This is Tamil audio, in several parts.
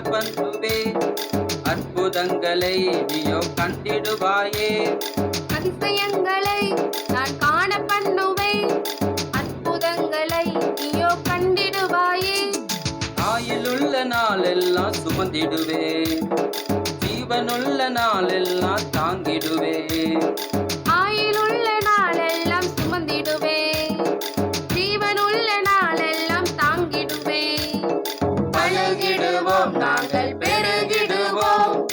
பண்ணுவே அற்புதங்களை நீயோ கண்டிடுவாயே. அதிசயங்களை நான் காண பண்ணுவேன் அற்புதங்களை நீயோ கண்டிடுவாயே. ஆயிலுள்ள நாளெல்லாம் சுமந்திடுவே. ஜீவனுள்ள நாளெல்லாம் பழகிடுவோம் நாங்கள் பெருகிடுவோம்.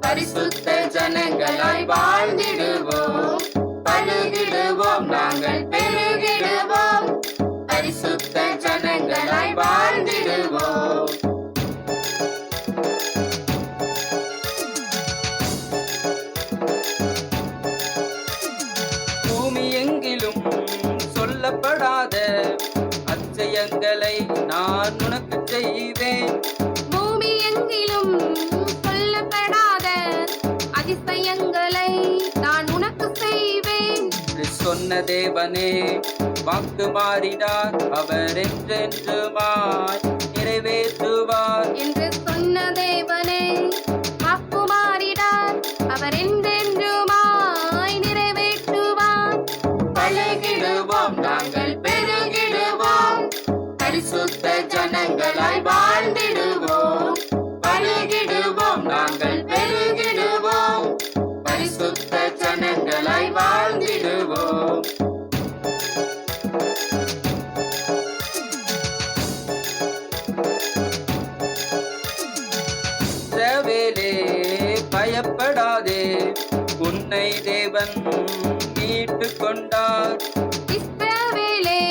பரிசுத்த ஜனங்களாய் வாழ்ந்திடுவோம். பழுகிடுவோம் நாங்கள் பெருகிடுவோம். பரிசுத்த ஜனங்களாய் வாழ்ந்திடுவோம். பூமி எங்கிலும் சொல்லப்படாத அச்சயங்களை நான் உனக்கு செய்வேன். சொன்ன தேவனே? வாக்கு மாறினார் அவர் என்றென்றுமாய் நிறைவேற்றுவார். என்று சொன்ன தேவனே வாக்குமாறிடார் அவர் என்றென்றுமாய் நிறைவேற்றுவார். பழகிடுவோம் நாங்கள் பெருகிடுவோம். பரிசுத்த ஜனங்களாய் வாழ்ந்திடுவோம். பழகிடுவோம் நாங்கள் பெருகிடுவோம். பரிசுத்த ஜனங்களாய் வாழ்ந்திடுவோம். இஸ்ரவேலே பயப்படாதே. உன்னை தேவன் மீட்டு கொண்டார். இஸ்ரவேலே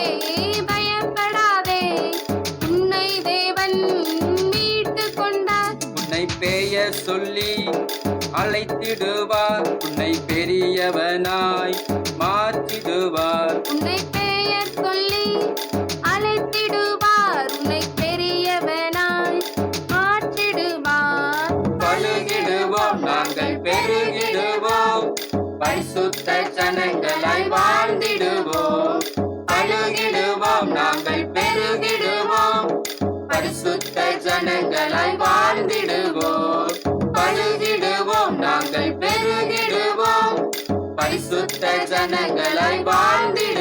பயப்படாதே. உன்னை தேவன் மீட்டுக் கொண்டார். உன்னை பெயர் சொல்லி அழைத்திடுவார். உன்னை பெரியவனாய் மாற்றிடுவார். உன்னை பெயர் பரிசுத்த ஜனங்களாய் வாழ்ந்திடுவோம். அழுகிடுவோம் நாங்கள் பெருகிடுவோம். பரிசுத்த ஜனங்களாய் வாழ்ந்திடுவோம். அழுகிடுவோம் நாங்கள் பெருகிடுவோம். பரிசுத்த ஜனங்களாய் வாழ்ந்திடுவோம்.